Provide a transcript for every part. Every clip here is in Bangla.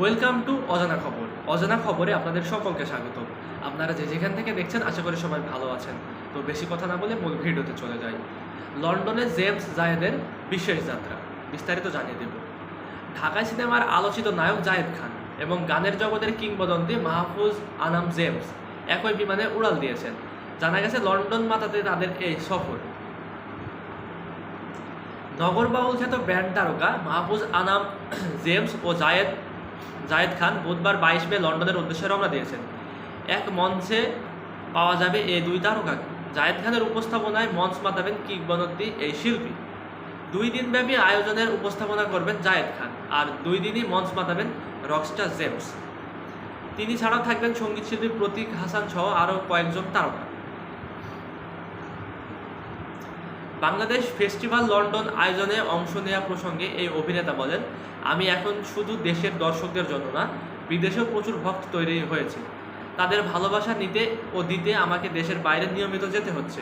ওয়েলকাম টু অজানা খবর। অজানা খবরে আপনাদের সকলকে স্বাগত আপনারা যে যেখান থেকে দেখছেন, আশা করি সবাই ভালো আছেন। তো বেশি কথা না বলে মূল ভিডিওতে চলে যাই। লন্ডনে জেমস জায়েদের বিশেষ যাত্রা। বিস্তারিত জানিয়ে দেব। ঢাকায় সিনেমার আলোচিত নায়ক জায়েদ খান এবং গানের জগতের কিংবদন্তি মাহফুজ আনাম জেমস একই বিমানে উড়াল দিয়েছেন। জানা গেছে, লন্ডন মাতাতে তাদের এই সফর। নগর বাউল খ্যাত ব্যান্ড তারকা মাহফুজ আনাম জেমস ও জায়েদ জায়েদ খান বুধবার বাইশ মে লন্ডনের উদ্দেশ্যে রওনা দিয়েছেন। এক মঞ্চে পাওয়া যাবে এই দুই তারকাকে। জায়েদ খানের উপস্থাপনায় মঞ্চ মাতাবেন কিংবদন্তি এই শিল্পী। দুই দিনব্যাপী আয়োজনের উপস্থাপনা করবেন জায়েদ খান আর দুই দিনই মঞ্চ মাতাবেন রকস্টার জেমস। তিনি ছাড়াও থাকবেন সংগীত শিল্পী প্রতীক হাসান সহ আরও কয়েকজন তারকা। বাংলাদেশ ফেস্টিভ্যাল লন্ডন আয়োজনে অংশ নেওয়া প্রসঙ্গে এই অভিনেতা বলেন, আমি এখন শুধু দেশের দর্শকদের জন্য না, বিদেশেও প্রচুর ভক্ত তৈরি হয়েছে। তাদের ভালোবাসা নিতে ও দিতে আমাকে দেশের বাইরে নিয়মিত যেতে হচ্ছে।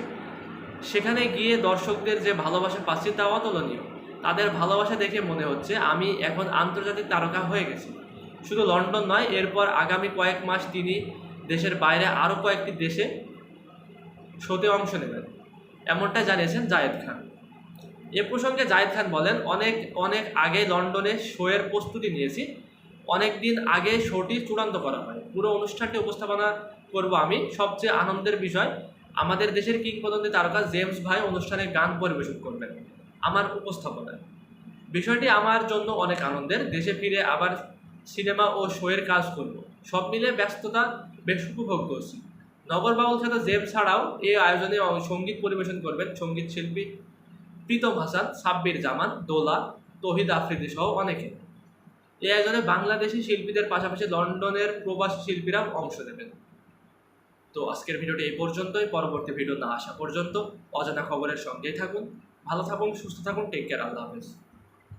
সেখানে গিয়ে দর্শকদের যে ভালোবাসা পাচ্ছি তা অতুলনীয়। তাদের ভালোবাসা দেখে মনে হচ্ছে আমি এখন আন্তর্জাতিক তারকা হয়ে গেছি। শুধু লন্ডন নয়, এরপর আগামী কয়েক মাস তিনি দেশের বাইরে আরও কয়েকটি দেশে শোতে অংশ নেবেন। এমনটাই জানিয়েছেন জায়েদ খান। এ প্রসঙ্গে জায়েদ খান বলেন, অনেক অনেক আগে লন্ডনে শোয়ের প্রস্তুতি নিয়েছি। অনেক দিন আগে শোটি চূড়ান্ত করা হয়। পুরো অনুষ্ঠানটি উপস্থাপনা করব আমি। সবচেয়ে আনন্দের বিষয়, আমাদের দেশের কিংবদন্তি তারকা জেমস ভাই অনুষ্ঠানে গান পরিবেশন করবেন। আমার উপস্থাপনায় বিষয়টি আমার জন্য অনেক আনন্দের। দেশে ফিরে আবার সিনেমা ও শোয়ের কাজ করব। সব মিলে ব্যস্ততা বেশ উপভোগ করছি। নগর বাউল খ্যাত জেমস ছাড়াও এই আয়োজনে সংগীত পরিবেশন করবেন সংগীত শিল্পী প্রীতম হাসান, সাব্বির জামান, দোলা, তহিদ আফ্রিদি সহ অনেকে। এই আয়োজনে বাংলাদেশি শিল্পীদের পাশাপাশি লন্ডনের প্রবাসী শিল্পীরা অংশ নেবেন। তো আজকের ভিডিওটি এই পর্যন্তই। পরবর্তী ভিডিও না আসা পর্যন্ত অজানা খবরের সঙ্গেই থাকুন। ভালো থাকুন, সুস্থ থাকুন টেক কেয়ার আল্লাহ হাফেজ।